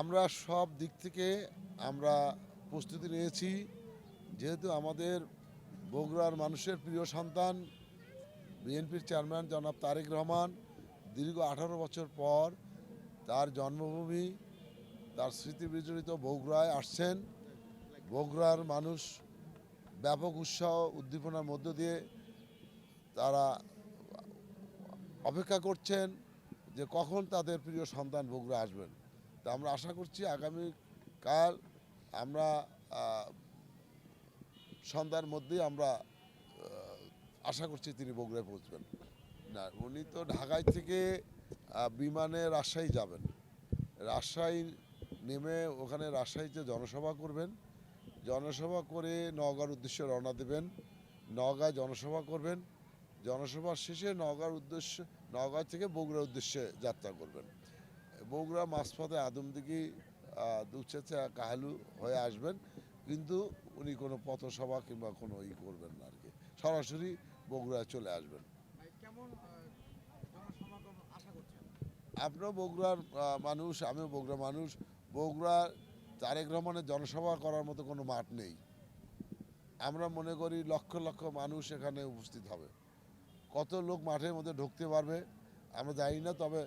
আমরা সব দিক থেকে আমরা প্রস্তুতি নিয়েছি। যেহেতু আমাদের বগুড়ার মানুষের প্রিয় সন্তান, বিএনপির চেয়ারম্যান জনাব তারেক রহমান, দীর্ঘ আঠারো বছর পর তার জন্মভূমি, তার স্মৃতি বিজড়িত বগুড়ায় আসছেন। বগুড়ার মানুষ ব্যাপক উৎসাহ উদ্দীপনার মধ্য দিয়ে তারা অপেক্ষা করছেন। যে কখন তাদের প্রিয় সন্তান বগুড়া আসবেন। তা আমরা আশা করছি আগামীকাল আমরা সন্ধ্যার মধ্যেই আমরা আশা করছি তিনি বগুড়ায় পৌঁছবেন। না, উনি তো ঢাকায় থেকে বিমানে রাজশাহী যাবেন। রাজশাহী নেমে ওখানে রাজশাহীতে জনসভা করবেন। জনসভা করে নওগাঁর উদ্দেশ্যে রওনা দেবেন। নওগাঁয় জনসভা করবেন। জনসভা শেষে নওগাঁর উদ্দেশ্যে নওগাঁ থেকে বগুড়ার উদ্দেশ্যে যাত্রা করবেন। বগুড়া মাঝপথে আদমদিঘি দুপচাচা কাহালু হয়ে আসবেন কিন্তু উনি কোনো পথসভা কিংবা কোনো ই করবেন না আর কি সরাসরি বগুড়ায় চলে আসবেন। আপনিও বগুড়ার মানুষ আমিও বগুড়া মানুষ। বগুড়া তারেক রহমানের জনসভা করার মতো কোনো মাঠ নেই। আমরা মনে করি লক্ষ লক্ষ মানুষ এখানে উপস্থিত হবে। কত লোক মাঠের মধ্যে ঢুকতে পারবে, আমরা জানি না, তবে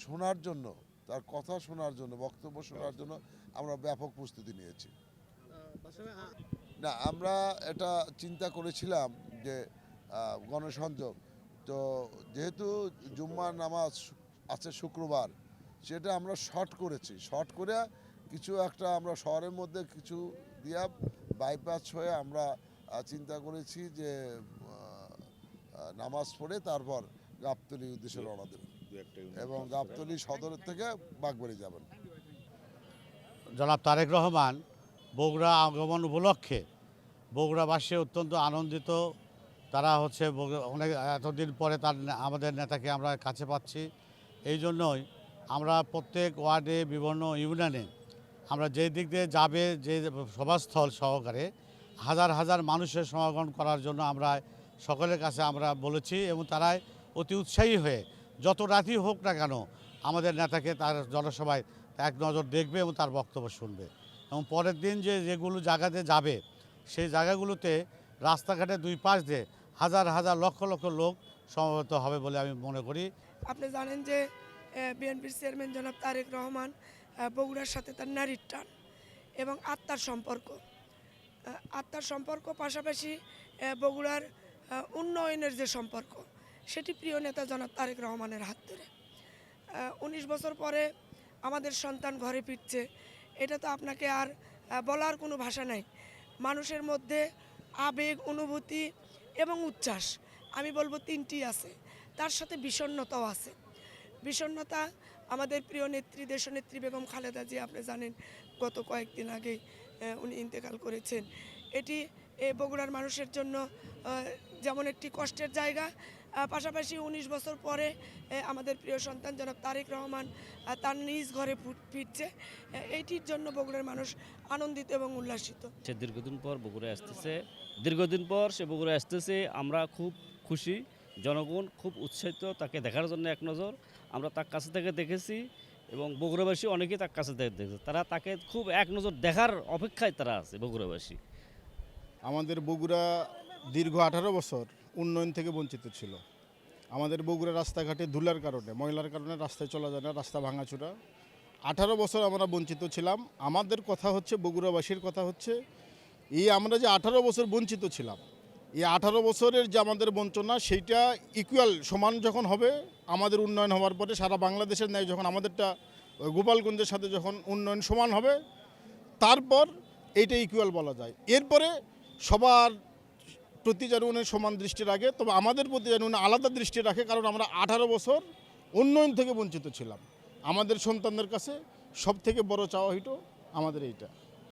শোনার জন্য, তার কথা শোনার জন্য, বক্তব্য শোনার জন্য আমরা ব্যাপক প্রস্তুতি নিয়েছি। না, আমরা এটা চিন্তা করেছিলাম যে গণসংযোগ, তো যেহেতু জুম্মার নামাজ আছে শুক্রবার, সেটা আমরা শর্ট করেছি। শর্ট করে কিছু একটা আমরা শহরের মধ্যে কিছু দিয়া বাইপাস হয়ে আমরা চিন্তা করেছি যে নামাজ পড়ে তারপর গাবতলি উদ্দেশ্যে রওনা দেবেন। এবং গাবতলি সদরের থেকে বাগবাড়ি যাবেন। জনাব তারেক রহমান বগুড়া আগমন উপলক্ষে বগুড়াবাসী অত্যন্ত আনন্দিত। তারা হচ্ছে অনেক এতদিন পরে তার আমাদের নেতাকে আমরা কাছে পাচ্ছি। এই জন্যই আমরা প্রত্যেক ওয়ার্ডে বিভিন্ন ইউনিয়নে আমরা যে দিক দিয়ে যাবে যে সভাস্থল সহকারে হাজার হাজার মানুষের সমাগম করার জন্য আমরা সকলের কাছে আমরা বলেছি এবং তারাই অতি উৎসাহী হয়ে যত রাতই হোক না কেন আমাদের নেতাকে তার জনসভায় এক নজর দেখবে এবং তার বক্তব্য শুনবে। এবং পরের দিন যে যেগুলো জায়গাতে যাবে, সেই জায়গাগুলোতে রাস্তাঘাটে দুই পাশ দিয়ে হাজার হাজার লক্ষ লক্ষ লোক সমবেত হবে বলে আমি মনে করি। আপনি জানেন যে বিএনপির চেয়ারম্যান জনাব তারেক রহমান বগুড়ার সাথে তার নারীর টান এবং আত্মার সম্পর্ক। আত্মার সম্পর্ক পাশাপাশি বগুড়ার উন্নয়নের যে সম্পর্ক, সেটি প্রিয় নেতা জনাব তারেক রহমানের হাত ধরে। উনিশ বছর পরে আমাদের সন্তান ঘরে ফিরছে। এটা তো আপনাকে আর বলার কোনো ভাষা নাই। মানুষের মধ্যে আবেগ, অনুভূতি এবং উচ্ছ্বাস, আমি বলব তিনটি আছে। তার সাথে বিষণ্ণতাও আছে। বিষণ্ণতা আমাদের প্রিয় নেত্রী, দেশনেত্রী বেগম খালেদা জি, আপনি জানেন, গত কয়েকদিন আগে উনি ইন্তেকাল করেছেন। এটি, এ বগুড়ার মানুষের জন্য যেমন একটি কষ্টের জায়গা পাশাপাশি উনিশ বছর পরে আমাদের প্রিয় সন্তান জনাব তারেক রহমান তার নিজ ঘরে ফিরছে। এইটির জন্য বগুড়ার মানুষ আনন্দিত এবং উল্লাসিত। সে দীর্ঘদিন পর বগুড়ায় আসতেছে। দীর্ঘদিন পর সে বগুড়ায় আসতেছে আমরা খুব খুশি। জনগণ খুব উৎসাহিত তাকে দেখার জন্য এক নজর। আমরা তার কাছে থেকে দেখেছি এবং বগুড়াবাসী অনেকেই তার কাছে থেকে দেখেছে। তারা তাকে খুব এক নজর দেখার অপেক্ষায় তারা আছে বগুড়াবাসী। আমাদের বগুড়া দীর্ঘ আঠারো বছর উন্নয়ন থেকে বঞ্চিত ছিল। আমাদের বগুড়া রাস্তাঘাটে ধুলার কারণে, ময়লার কারণে রাস্তায় চলা যায় না, রাস্তা ভাঙাচোরা। আঠারো বছর আমরা বঞ্চিত ছিলাম। আমাদের কথা হচ্ছে, বগুড়াবাসীর কথা হচ্ছে, এই আমরা যে আঠারো বছর বঞ্চিত ছিলাম, এই আঠারো বছরের যে আমাদের বঞ্চনা, সেইটা ইকুয়াল সমান যখন হবে, আমাদের উন্নয়ন হওয়ার পরে সারা বাংলাদেশের ন্যায় যখন আমাদেরটা গোপালগঞ্জের সাথে যখন উন্নয়ন সমান হবে, তারপর এইটা ইকুয়াল বলা যায়। এরপরে সবার প্রতি যেন সমান দৃষ্টি রাখে, তবে আমাদের প্রতি যেন আলাদা দৃষ্টি রাখে, কারণ আমরা আঠারো বছর উন্নয়ন থেকে বঞ্চিত ছিলাম। আমাদের সন্তানদের কাছে সব থেকে বড় চাওয়া হইতো আমাদের এইটা।